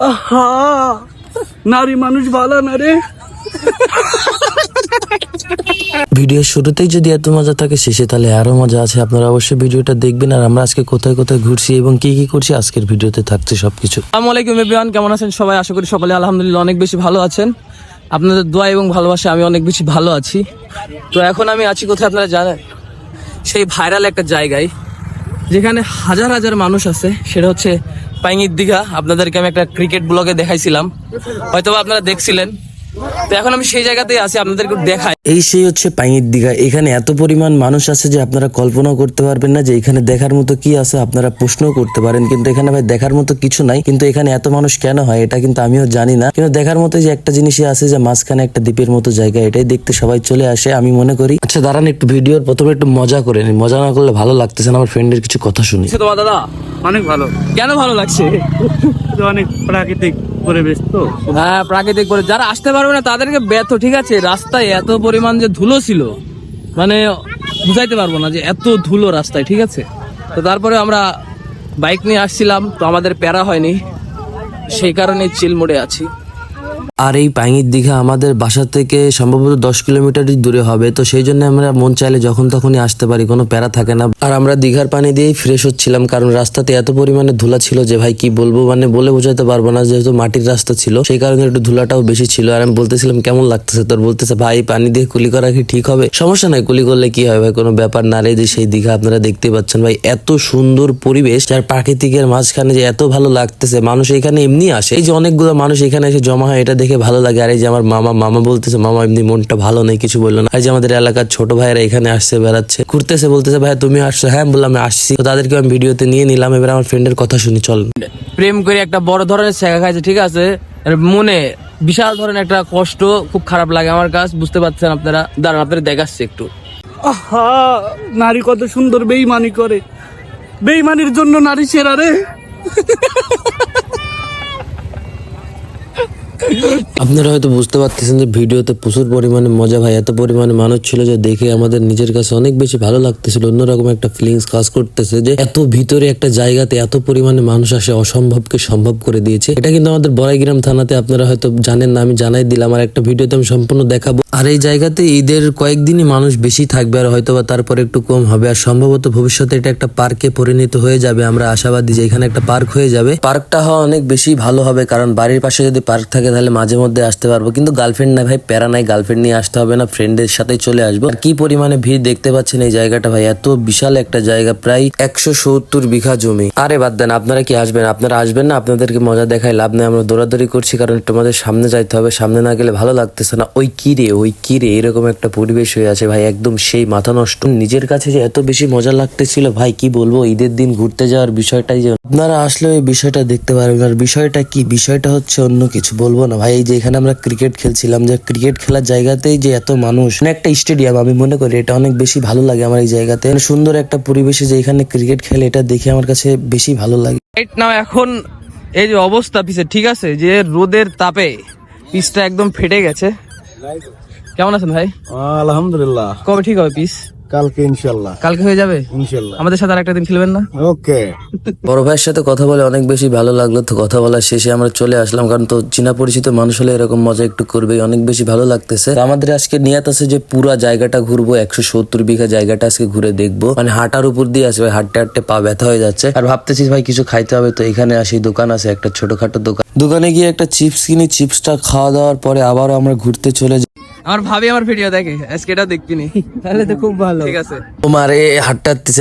আহা! নারী মানুষ ভালো না রে। ভিডিওর শুরুতেই যদি এত মজা থাকে শেষে তাহলে আরও মজা আছে। আপনারা অবশ্যই ভিডিওটা দেখবেন। আর আমরা আজকে কোথায় কোথায় ঘুরছি এবং কি কি করছি আজকের ভিডিওতে থাকছে সবকিছু। আসসালামু আলাইকুম এভরিওয়ান কেমন আছেন সবাই? আশা করি সকলে আলহামদুলিল্লাহ অনেক বেশি ভালো আছেন। আপনাদের দোয়া এবং ভালোবাসা আমি অনেক বেশি ভালো আছি। তো এখন আমি আছি কোথায় আপনারা জানেন? সেই ভাইরাল একটা জায়গায়। যেখানে হাজার হাজার মানুষ আছে, সেটা হচ্ছে পাইঙির দিঘা। আপনাদেরকে আমি একটা ক্রিকেট ব্লগে দেখাইছিলাম। হয়তো আপনারা দেখছিলেন। তো এখন আমি সেই জায়গাতেই আছি আপনাদেরকে দেখাই। এই সেই হচ্ছে পাইঙির দীঘা। এখানে এত পরিমাণ মানুষ আছে যে আপনারা কল্পনাও করতে পারবেন না যে এখানে দেখার মতো কি আছে আপনারা প্রশ্নও করতে পারেন। কিন্তু এখানে ভাই দেখার মতো কিছু নাই। কিন্তু এখানে এত মানুষ কেন হয় এটা কিন্তু আমিও জানি না। কিন্তু দেখার মতো যে একটা জিনিসই আছে যে মাঝখানে একটা দ্বীপের মতো জায়গা এটাই দেখতে সবাই চলে আসে আমি মনে করি। আচ্ছা দাঁড়ান একটু ভিডিওর প্রথমে একটু মজা করে নিই। মজা না করলে ভালো লাগতেছে না আমার ফ্রেন্ডের কিছু কথা শুনি। তোমার দাদা অনেক ভালো। কেন ভালো লাগছে? অনেক প্রাকৃতিক। পরিবেশ তো? হ্যাঁ প্রাকৃতিক পরিবেশ যারা আসতে পারবে না, তাদেরকে ব্যর্থ, ঠিক আছে? রাস্তায় এত পরিমাণ যে ধুলো ছিল মানে বুঝাইতে পারব না যে এত ধুলো রাস্তায়, ঠিক আছে? তো তারপরে আমরা বাইক নিয়ে আসছিলাম, তো আমাদের প্যারা হয়নি। সেই কারণে চিল মোড়ে আছি। আর এই পাঙ্গির দীঘা আমাদের বাসা থেকে সম্ভবত দশ কিলোমিটারই দূরে হবে, তো সেই জন্য আমরা মন চাইলে যখন তখনই আসতে পারি, কোনো প্যারা থাকে না। আর আমরা দীঘার পানি দিয়েই ফ্রেশ হচ্ছিলাম, কারণ রাস্তাতে এত পরিমাণে ধুলা ছিল যে ভাই কি বলব মানে বলে বোঝাতে পারব না যেহেতু মাটির রাস্তা ছিল, সেই কারণে একটু ধুলাটাও বেশি ছিল। আর আমি বলতেছিলাম, কেমন লাগতেছে তোর? বলতেছে, ভাই, পানি দিয়ে কুলি করা কি ঠিক হবে? সমস্যা নাই, কুলি করলে কি হয় ভাই, কোনো ব্যাপার না। রে যে সেই দীঘা আপনারা দেখতে পাচ্ছেন ভাই, এত সুন্দর পরিবেশ, যার প্রাকৃতিকের মাঝখানে যে এত ভালো লাগতেছে, মানুষ এখানে এমনি আসে। এই যে অনেকগুলো মানুষ এখানে এসে জমা হয়, এটা দেখে ভালো লাগে। আর এই যে আমার মামা মামা বলতেছে মামা এমনি মনটা ভালো নেই কিছু বলল না। এই যে আমাদের এলাকার ছোট ভাইয়েরা এখানে আসছে বেড়াচ্ছে ঘুরতেছে বলতেছে ভাই তুমি আসছো? হ্যাঁ বললাম আমি আসছি। তো তাদেরকে আমি ভিডিওতে নিয়ে নিলাম। এবার আমার ফ্রেন্ডের কথা শুনি চল। প্রেম করে একটা বড় ধরনের শেখা খাইছে ঠিক আছে? মনে বিশাল ধরনের একটা কষ্ট খুব খারাপ লাগে আমার কাজ বুঝতে পারছেন আপনারা? দাঁড়ান আপনারা দেখাচ্ছি একটু। আহা নারী কত সুন্দর বেইমানি করে। বেইমানির জন্য নারী সেরা রে। Eat. আপনারা হয়তো বুঝতে পারতেছেন যে ভিডিওতে প্রচুর পরিমাণে মজা ভাই, এত পরিমাণে মানুষ ছিল যে দেখে আমাদের নিজের কাছে অনেক বেশি ভালো লাগতেছিল, অন্যরকম একটা ফিলিংস কাজ করতেছে যে এত ভিতরে একটা জায়গাতে এত পরিমাণে মানুষ আসে, অসম্ভবকে সম্ভব করে দিয়েছে। এটা কিন্তু আমাদের বড়াইগ্রাম থানাতে আপনারা হয়তো জানেন না, আমি জানাই দিলাম, আর একটা ভিডিওতে আমি সম্পূর্ণ দেখাবো। আর এই জায়গাতে ঈদের কয়েকদিনই মানুষ বেশি থাকবে, আর হয়তো বা তারপরে একটু কম হবে, আর সম্ভবত ভবিষ্যতে এটা একটা পার্কে পরিণত হয়ে যাবে, আমরা আশাবাদী যে এখানে একটা পার্ক হয়ে যাবে। পার্কটা হওয়া অনেক বেশি ভালো হবে, কারণ বাড়ির পাশে যদি পার্ক থাকে, তাহলে মাঝে মধ্যে আসতে পারব। কিন্তু গার্লফ্রেন্ড না ভাই, প্যারা নাই গার্লফ্রেন্ড নিয়ে আসতে হবে না ফ্রেন্ডের সাথে চলে আসব। কি পরিমাণে ভিড় দেখতে পাচ্ছেন এই জায়গাটা ভাই, এত বিশাল একটা জায়গা, প্রায় একশো সত্তর বিঘা জমি। আরে বাদ দেন, আপনারা কি আসবেন? আপনারা আসবেন না, আপনাদেরকে মজা দেখায় লাভ নেই, আমরা দৌড়াদৌড়ি করছি, কারণ আমাদের সামনে যাইতে হবে। সামনে না গেলে ভালো লাগতেছে না। ওই কি রে, ওই কি রে, এরকম একটা পরিবেশ হয়ে আছে ভাই, একদম সেই মাথা নষ্ট। নিজের কাছে যে এত বেশি মজা লাগতেছিল ভাই, কি বলব, ঈদের দিন ঘুরতে যাওয়ার বিষয়টাই যে আপনারা আসলে ওই বিষয়টা দেখতে পারবেন, আর বিষয়টা কি? বিষয়টা হচ্ছে অন্য কিছু, বলব না ভাই, এই যে এখানে আমরা ক্রিকেট খেলছিলাম যে ক্রিকেট খেলার জায়গাতেই যে এত মানুষ মানে একটা স্টেডিয়াম আমি মনে করি এটা অনেক বেশি ভালো লাগে আমার এই জায়গাতে। মানে সুন্দর একটা পরিবেশে যে এখানে ক্রিকেট খেলে এটা দেখে আমার কাছে বেশি ভালো লাগে। নাও এখন এই যে অবস্থা পিসে ঠিক আছে? যে রোদের তাপে পিসটা একদম ফেটে গেছে। কেমন আছেন ভাই? আলহামদুলিল্লাহ। কবে ঠিক হবে পিস কালকে ইনশাল্লাহ কালকে হয়ে যাবে? ইনশাল্লাহ আমাদের সাথে আরেকটা দিন খেলবেন না? ওকে। বড় ভাইয়ের সাথে কথা বলে অনেক বেশি ভালো লাগল তো কথা বলার শেষে আমরা চলে আসলাম কারণ তো চীনা পরিচিত মানুষ হলে এরকম মজা একটু করবেই অনেক বেশি ভালো লাগতেছে। আমাদের আজকে নিয়াত আছে যে পুরা জায়গাটা ঘুরবো একশো সত্তর বিঘা জায়গাটা আজকে ঘুরে দেখব। মানে হাঁটার উপর দিয়ে আসবে হাঁটতে হাঁটতে পা ব্যথা হয়ে যাচ্ছে। আর ভাবতেছি ভাই কিছু খাইতে হবে তো এখানে আসি দোকান আছে একটা ছোটখাটো দোকান। দোকানে গিয়ে একটা চিপস কিনি চিপসটা খাওয়া দাওয়ার পরে আবারও আমরা ঘুরতে চলে যাই আমার ভাবি আমার ভিডিও দেখে আজকে এটা দেখবিনি। তাহলে তো খুব ভালো। ঠিক আছে। তোমার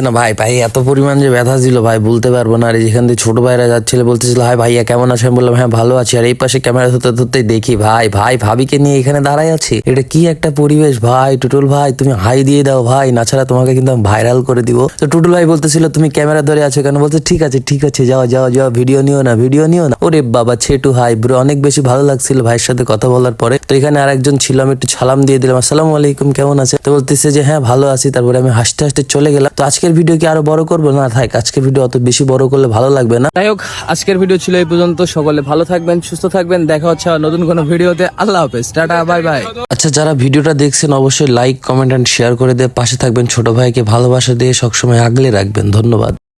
না ভাই ভাই এত পরিমাণ যে ব্যথা ছিল ভাই বলতে পারব না। আর যেখান দিয়ে ছোট ভাইরা যাচ্ছিল বলতেছিল হাই ভাইয়া কেমন আছে? আমি বললাম হ্যাঁ ভালো আছি। আর এই পাশে ক্যামেরা ধরতে ধরতে দেখি ভাই ভাই ভাবিকে নিয়ে এখানে আছি। এটা কি একটা পরিবেশ ভাই? টুটুল ভাই তুমি হাই দিয়ে দাও ভাই। না ছাড়া তোমাকে কিন্তু আমি ভাইরাল করে দিব। তো টুটুল ভাই বলতেছিল তুমি ক্যামেরা ধরে আছো কেন? বলছে ঠিক আছে ঠিক আছে যাও যাও যাও ভিডিও নিও না ভিডিও নিও না। ওরে বাবা ছেটু হাই ব্রো অনেক বেশি ভালো লাগছিল ভাইয়ের সাথে কথা বলার পরে। তো এখানে আরেকজন ছিল আমি একটু সালাম দিয়ে দিলাম আসসালামু আলাইকুম কেমন আছে তো বলতেছে যে হ্যাঁ ভালো আছি। তারপরে আমি হাসতে হাসতে চলে গেলাম। তো আজকের ভিডিও কি আরও বড় করব? না থাক আজকের ভিডিও অত বেশি বড় করলে ভালো লাগবে না। যাই হোক আজকের ভিডিও ছিল এই পর্যন্ত। সকলে ভালো থাকবেন সুস্থ থাকবেন। দেখা হচ্ছে নতুন কোনো ভিডিওতে। আল্লাহ হাফেজ। Tata bye bye. আচ্ছা যারা ভিডিওটা দেখছেন অবশ্যই লাইক কমেন্ট এন্ড শেয়ার করে দিয়ে পাশে থাকবেন। ছোট ভাইকে ভালোবাসা দিয়ে সবসময় আগলে রাখবেন। ধন্যবাদ।